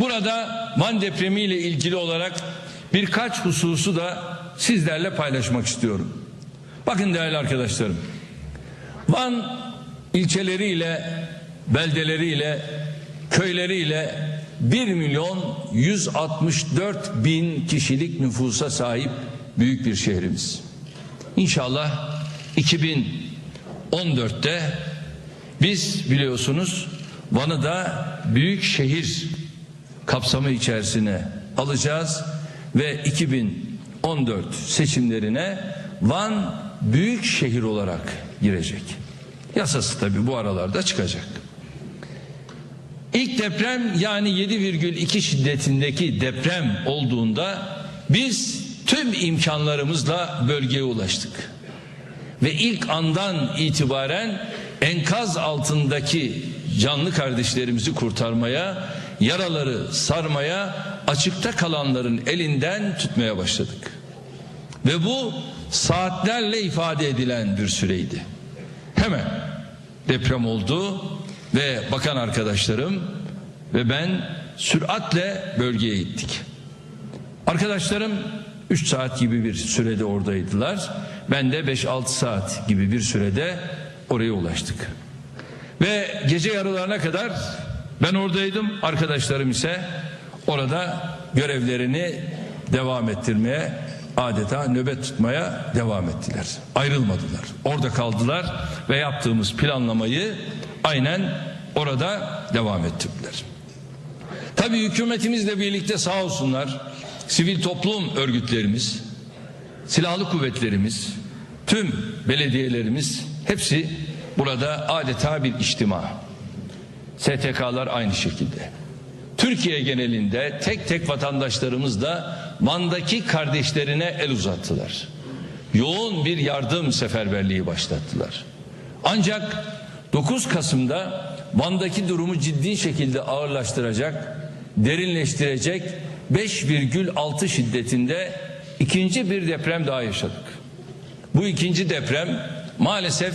Burada Van depremi ile ilgili olarak birkaç hususu da sizlerle paylaşmak istiyorum. Bakın değerli arkadaşlarım. Van ilçeleriyle, beldeleriyle, köyleriyle 1 milyon 164 bin kişilik nüfusa sahip büyük bir şehrimiz. İnşallah 2014'te biz biliyorsunuz Van'ı da büyük şehir kapsamı içerisine alacağız ve 2014 seçimlerine Van büyük şehir olarak girecek. Yasası tabi bu aralarda çıkacak. İlk deprem yani 7,2 şiddetindeki deprem olduğunda biz tüm imkanlarımızla bölgeye ulaştık. Ve ilk andan itibaren enkaz altındaki canlı kardeşlerimizi kurtarmaya, yaraları sarmaya, açıkta kalanların elinden tutmaya başladık. Ve bu saatlerle ifade edilen bir süreydi. Hemen deprem oldu ve bakan arkadaşlarım ve ben süratle bölgeye gittik. Arkadaşlarım 3 saat gibi bir sürede oradaydılar. Ben de 5-6 saat gibi bir sürede oraya ulaştık. Ve gece yarılarına kadar ben oradaydım. Arkadaşlarım ise orada görevlerini devam ettirmeye adeta nöbet tutmaya devam ettiler. Ayrılmadılar. Orada kaldılar ve yaptığımız planlamayı aynen orada devam ettirdiler. Tabii hükümetimizle birlikte sağ olsunlar sivil toplum örgütlerimiz, silahlı kuvvetlerimiz, tüm belediyelerimiz hepsi burada adeta bir içtima. STK'lar aynı şekilde. Türkiye genelinde tek tek vatandaşlarımız da Van'daki kardeşlerine el uzattılar. Yoğun bir yardım seferberliği başlattılar. Ancak 9 Kasım'da Van'daki durumu ciddi şekilde ağırlaştıracak, derinleştirecek 5,6 şiddetinde ikinci bir deprem daha yaşadık. Bu ikinci deprem maalesef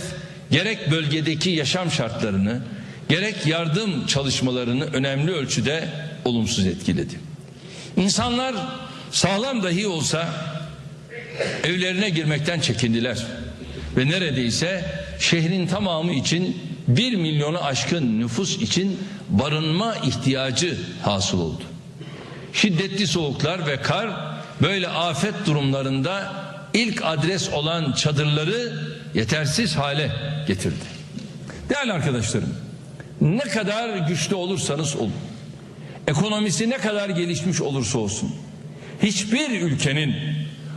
gerek bölgedeki yaşam şartlarını gerek yardım çalışmalarını önemli ölçüde olumsuz etkiledi. İnsanlar sağlam dahi olsa evlerine girmekten çekindiler ve neredeyse şehrin tamamı için bir milyonu aşkın nüfus için barınma ihtiyacı hasıl oldu. Şiddetli soğuklar ve kar böyle afet durumlarında ilk adres olan çadırları yetersiz hale getirdi. Değerli arkadaşlarım, ne kadar güçlü olursanız olun, ekonomisi ne kadar gelişmiş olursa olsun, hiçbir ülkenin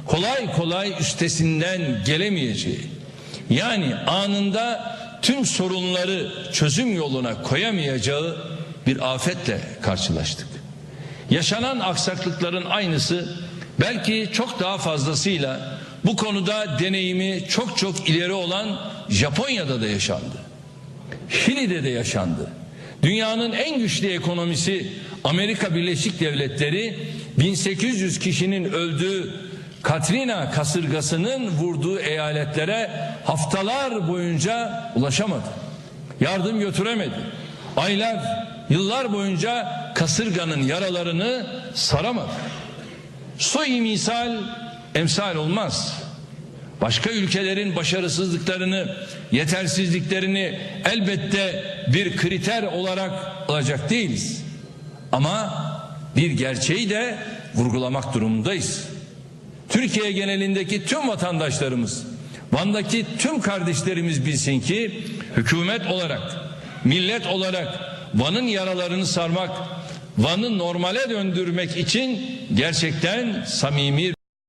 kolay kolay üstesinden gelemeyeceği, yani anında tüm sorunları çözüm yoluna koyamayacağı bir afetle karşılaştık. Yaşanan aksaklıkların aynısı belki çok daha fazlasıyla bu konuda deneyimi çok çok ileri olan Japonya'da da yaşandı. Şili'de de yaşandı. Dünyanın en güçlü ekonomisi Amerika Birleşik Devletleri 1800 kişinin öldüğü Katrina kasırgasının vurduğu eyaletlere haftalar boyunca ulaşamadı. Yardım götüremedi. Aylar, yıllar boyunca kasırganın yaralarını saramadı. Sui misal emsal olmaz. Başka ülkelerin başarısızlıklarını, yetersizliklerini elbette bir kriter olarak alacak değiliz. Ama bir gerçeği de vurgulamak durumundayız. Türkiye genelindeki tüm vatandaşlarımız, Van'daki tüm kardeşlerimiz bilsin ki hükümet olarak, millet olarak Van'ın yaralarını sarmak, Van'ı normale döndürmek için gerçekten samimi